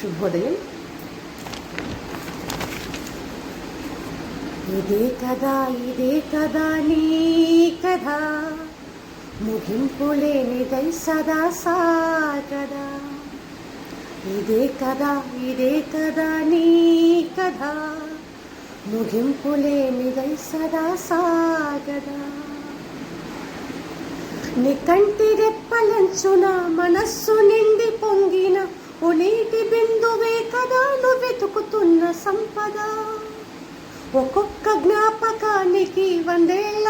శుభోదయం. ఇదే కదా ఇదే కదా నీ కదా ముగింపు లేనిదై సదా సాగదా. ఇదే కదా ఇదే కదా నీ కదా ముగింపు లేనిదై సదా సాగదా. నీ కంటి రెప్పలంచున మనస్సు నిండి పొంగిన ఓ బిందువే కదా నువ్వు వెతుకుతున్న సంపద. ఒక్కొక్క జ్ఞాపకానికి వందేళ్ళ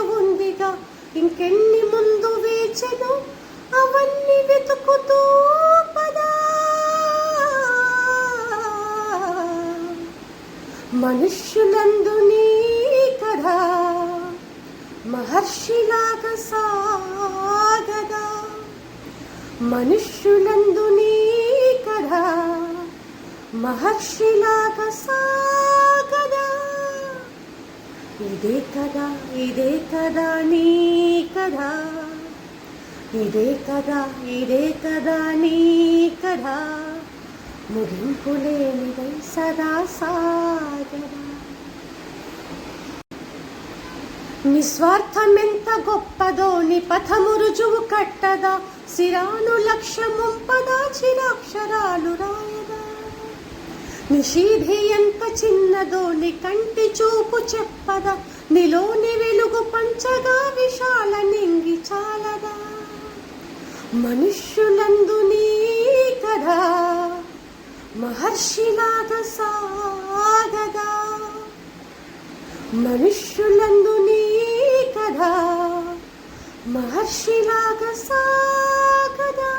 ఉందిగా. ఇంకెన్ని ముందు వేచెను అవన్నీ వెతుకుతూ పదా. మనుష్యులందు నీ కదా మహర్షిలాగా సాగదా. మనుష్యులందు నీ మహర్షిలాగా సాగదా. ఇదే కదా ఇదే కదా నీ కదా ఇదే కదా ఇదే కదా నీ కదా ముగింపు లేనిదై సదా సాగదా. నిస్వార్థమెంత గొప్పదో నిపథము రుజువు కట్టదా సిరాను లక్ష్యముంపదా చిరాక్షరాలు రాయదా. నిషీధి ఎంత చిన్నదో ని కంటి చూపు చెప్పదా నిలోని వెలుగు పంచగా విశాల నింగి చాలదా. మనుష్యులందు నీ కదా మహర్షిలాగ సాగదా. మనుష్యులందు మహర్షిలాగా సాగదా.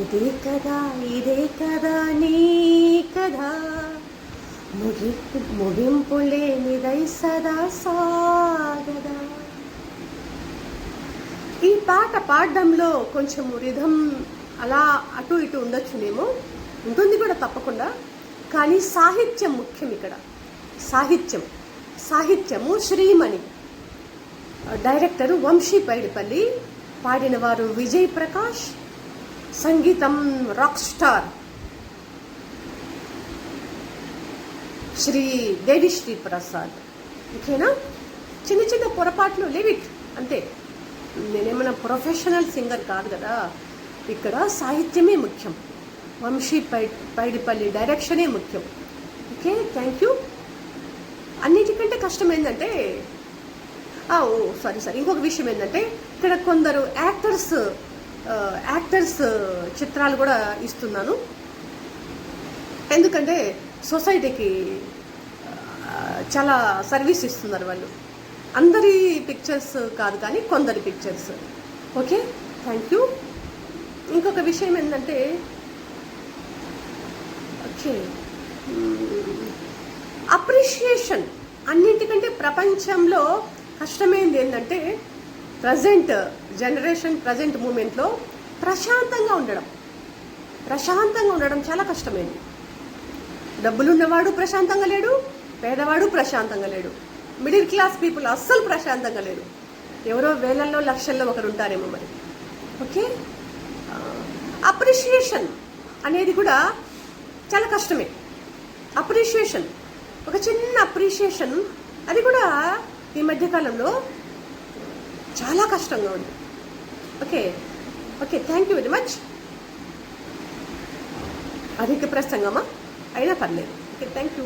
ఇదే కదా ఇదే కదా నీ కదా ముగింపు ముగింపు లేనిదై సదా సాగదా. ఈ పాట పాడడంలో కొంచెం రిధం అలా అటు ఇటు ఉండొచ్చునేమో. ఉంటుంది కూడా తప్పకుండా. కానీ సాహిత్యం ముఖ్యం ఇక్కడ. సాహిత్యం. సాహిత్యము శ్రీమణి. డైరెక్టరు వంశీ పైడిపల్లి పాడిన వారు విజయ్ ప్రకాష్ సంగీతం రాక్ స్టార్ శ్రీ దేవిశ్రీ ప్రసాద్. ఓకేనా? చిన్న చిన్న పొరపాట్లు లిమిట్ అంతే. నేనేమైనా ప్రొఫెషనల్ సింగర్ కాదు కదా. ఇక్కడ సాహిత్యమే ముఖ్యం. వంశీ పై పైడిపల్లి డైరెక్షనే ముఖ్యం. ఓకే? Thank you. అన్నిటికంటే కష్టం ఏంటంటే ఓ సారీ సారీ ఇంకొక విషయం ఏంటంటే ఇక్కడ కొందరు యాక్టర్స్ యాక్టర్స్ చిత్రాలు కూడా ఇస్తున్నాను ఎందుకంటే సొసైటీకి చాలా సర్వీస్ ఇస్తున్నారు వాళ్ళు. అందరి పిక్చర్స్ కాదు కానీ కొందరి పిక్చర్స్ ఓకే? థ్యాంక్ యూ ఇంకొక విషయం ఏంటంటే ఓకే. అప్రిషియేషన్ అన్నిటికంటే ప్రపంచంలో కష్టమైంది ఏంటంటే ప్రజెంట్ జనరేషన్ ప్రజెంట్ మూమెంట్లో ప్రశాంతంగా ఉండడం. ప్రశాంతంగా ఉండడం చాలా కష్టమైంది. డబ్బులున్నవాడు ప్రశాంతంగా లేడు పేదవాడు ప్రశాంతంగా లేడు. మిడిల్ క్లాస్ పీపుల్ అస్సలు ప్రశాంతంగా లేరు. ఎవరో వేలల్లో లక్షల్లో ఒకరు ఉంటారేమో మరి. ఓకే? అప్రిషియేషన్ అనేది కూడా చాలా కష్టమే. అప్రిషియేషన్. ఒక చిన్న అప్రిషియేషన్ అది కూడా ఈ మధ్యకాలంలో చాలా కష్టంగా ఉంది. Okay. Okay thank you very much అధిక ప్రసంగమా? అయినా పర్లేదు. Okay thank you